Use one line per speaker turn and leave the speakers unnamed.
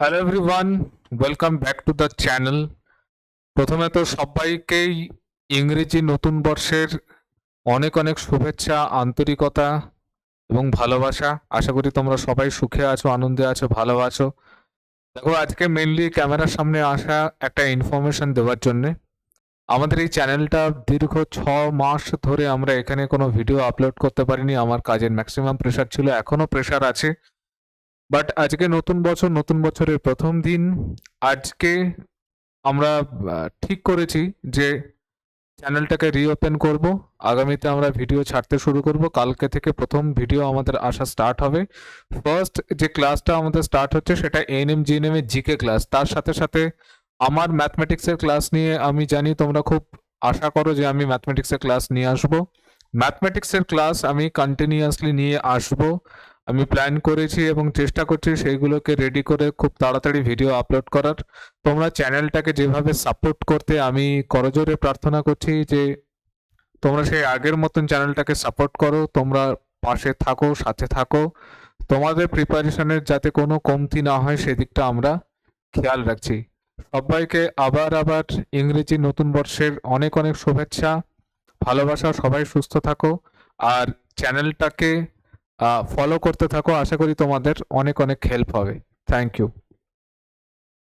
Hello everyone welcome back to the channel প্রথমে তো সবাইকেই ইংরেজি নতুন বর্ষের অনেক অনেক শুভেচ্ছা, আন্তরিকতা এবং ভালোবাসা। আশা করি তোমরা সবাই সুখে আছো, আনন্দে আছো, ভালো আছো। দেখো, আজকে মেনলি ক্যামেরার সামনে আসা একটা ইনফরমেশন দেওয়ার জন্যে। আমাদের এই চ্যানেলটা দীর্ঘ ছ মাস ধরে আমরা এখানে কোনো ভিডিও আপলোড করতে পারিনি। আমার কাজের ম্যাক্সিমাম প্রেশার ছিল, এখনও প্রেশার আছে। বাট আজকে নতুন বছর, নতুন বছরের প্রথম দিন। আজকে আমরা ঠিক করেছি যে চ্যানেলটাকে রিওপেন করব। আগামীতে আমরা ভিডিও ছাড়তে শুরু করব। কালকে থেকে প্রথম ভিডিও আমাদের আসা স্টার্ট হবে। ফার্স্ট যে ক্লাসটা আমাদের স্টার্ট হচ্ছে সেটা এএনএম জিএনএম এর জিকে ক্লাস তার সাথে সাথে আমার ম্যাথমেটিক্সের ক্লাস নিয়ে আমি জানি, তোমরা খুব আশা করো যে আমি ম্যাথমেটিক্সের ক্লাস নিয়ে আসব। ম্যাথমেটিক্সের ক্লাস আমি কন্টিনিউয়াসলি নিয়ে আসব। আমি প্ল্যান করেছি এবং চেষ্টা করছি সেইগুলোকে রেডি করে খুব তাড়াতাড়ি ভিডিও আপলোড করার। তোমরা চ্যানেলটাকে যেভাবে সাপোর্ট করতে আমি করজোরে প্রার্থনা করছি যে তোমরা সেই আগের মতন চ্যানেলটাকে সাপোর্ট করো, তোমরা পাশে থাকো, সাথে থাকো। তোমাদের প্রিপারেশনের যাতে কোনো কমতি না হয় সেদিকটা আমরা খেয়াল রাখছি। সবাইকে আবার আবার ইংরেজি নতুন বর্ষের অনেক অনেক শুভেচ্ছা, ভালোবাসা, সবাই সুস্থ থাকো। আর চ্যানেলটাকে ফলো করতে থাকো। আশা করি তোমাদের অনেক অনেক হেল্প হবে। Thank you